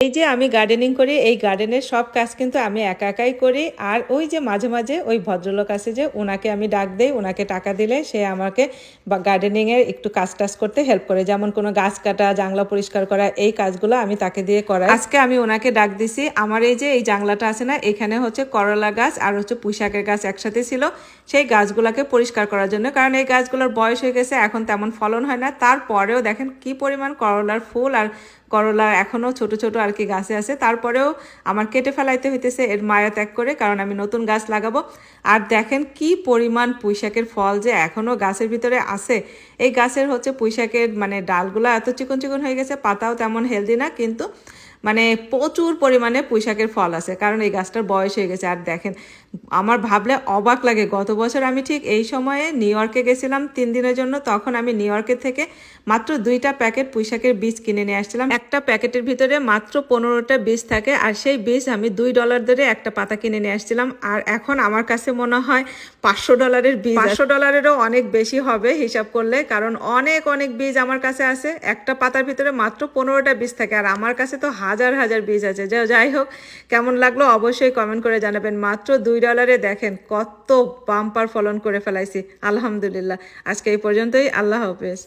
এই যে আমি গার্ডেনিং করি, এই গার্ডেনের সব কাজ কিন্তু আমি একা একাই করি। আর ওই যে মাঝে মাঝে ওই ভদ্রলোক আছে যে ওনাকে আমি ডাক দেই ওনাকে টাকা দিলে সে আমাকে গার্ডেনিংয়ের একটু কাজ টাজ করতে হেল্প করে। যেমন কোনো গাছ কাটা জাংলা পরিষ্কার করা, এই কাজগুলো আমি তাকে দিয়ে করাই। আজকে আমি ওনাকে ডাক দিছি। আমার এই যে, এই জাংলাটা আছে না, এখানে হচ্ছে করলা গাছ আর হচ্ছে পুঁশাকের গাছ একসাথে ছিল। সেই গাছগুলোকে পরিষ্কার করার জন্য। কারণ এই গাছগুলোর বয়স হয়ে গেছে, এখন তেমন ফলন হয় না। তারপরেও দেখেন কি পরিমাণ করলার ফুল আর করলা এখনও ছোট ছোট আর কি গাছে আছে, তারপরেও আমার কেটে ফেলাইতে হইতেছে, এর মায়া ত্যাগ করে, কারণ আমি নতুন গাছ লাগাবো। আর দেখেন কি পরিমাণ পুঁইশাকের ফল যে এখনও গাছের ভিতরে আছে। এই গাছের হচ্ছে পুঁইশাকের মানে ডালগুলো এত চিকন চিকন হয়ে গেছে, পাতাও তেমন হেলদি না, কিন্তু মানে প্রচুর পরিমাণে পুঁইশাকের ফল আছে, কারণ এই গাছটার বয়স হয়ে গেছে। আর দেখেন, আমার ভাবলে অবাক লাগে, গত বছর আমি ঠিক এই সময়ে নিউ ইয়র্কে গেছিলাম তিন দিনের জন্য, তখন আমি নিউ ইয়র্কের থেকে মাত্র দুইটা প্যাকেট পুঁইশাকের বীজ কিনে নিয়ে আসছিলাম। একটা প্যাকেটের ভিতরে মাত্র পনেরোটা বীজ থাকে, আর সেই বীজ আমি দুই ডলার ধরে একটা পাতা কিনে নিয়ে আসছিলাম। আর এখন আমার কাছে মনে হয় পাঁচশো ডলারের বীজ পাঁচশো ডলারেরও অনেক বেশি হবে হিসাব করলে, কারণ অনেক অনেক বীজ আমার কাছে আছে। একটা পাতার ভিতরে মাত্র পনেরোটা বীজ থাকে, আর আমার কাছে তো হাজার হাজার বীজ আছে। যা যাই হোক, কেমন লাগল অবশ্যই কমেন্ট করে জানাবেন। মাত্র দুই ডলারে দেখেন কত বাম্পার ফলন করে ফেলাইছি। আলহামদুলিল্লাহ। আজকে এই পর্যন্তই। আল্লাহ হাফেজ।